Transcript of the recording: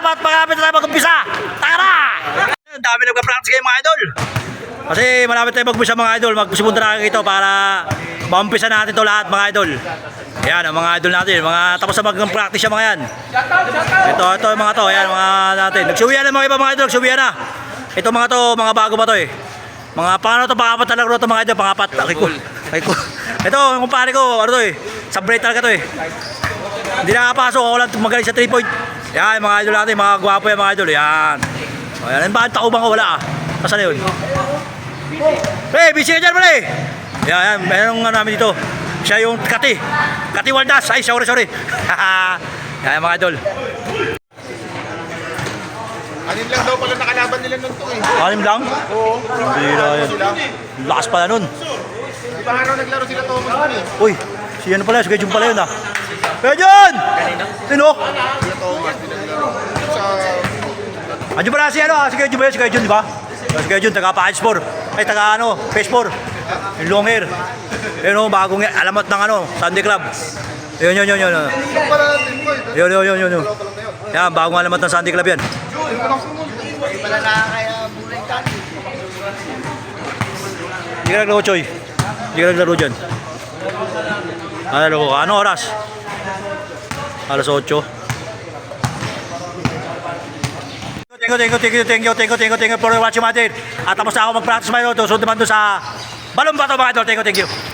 dapat magkapit na tayo mag-umpisa. Tara! Ang dami nagpa-practice kayo mga idol. Kasi malapit tayo mag-umpisa mga idol. Magsipunta na ito para maumpisa natin to lahat mga idol. Ayan, ang mga idol natin. Mga tapos na mag-practice mga yan. Ito, ito yung mga to. Ayan, mga natin. Nagsuwiya na mga iba mga idol. Nagsuwiya na. Ito mga to, mga bago ba to eh. Mga paano to, pangapat na laro to mga idol. Pangapat. Ay ko. Ay ko. Ito, yung kumpare ko, ano to eh. Sabre talaga to eh. Hindi nakapasok. Ako lang magaling sa 3 point. Yan, mga idol natin. Mga gwapo yan mga idol. Yan. O, yan. Ang bakit takubang ko wala ah. Na yun? Pre, busy ka dyan, pre! Yan, yan. Meron nga namin dito. Siya yung Kati. Kati Waldas. Ay, sorry, sorry. yan, mga idol. Anin lang daw pala nakalaban nila nun to eh. Anim lang? Oo. Hindi na yan. Lakas pala nun. Di ba araw naglaro sila Thomas nun eh? Uy, si ano pala, si Kajun pala yun ah. Kajun! Sino? Andiyan pala si ano, ah, si Kajun ba yun? Si Kajun, di ba? Si Kajun, taga Pahanspor. Ay, taga ano, Pespor. Long hair. Yun o, bagong alamat ng ano, Sunday Club. Yun, yun, yun, yun. yun. Yun, yun, yun. Yan, bagong alamat ng Sunday Club yan. Hindi ka naglaro, Choy. Hindi ka naglaro dyan. Ano, ano oras? Alas 8. Thank you, thank you, thank you, thank you, thank you, thank you, thank you for watching natin. At tapos na ako mag-practice mga ito. Sunod naman doon sa Balong Bato mga ito. Thank you, thank you.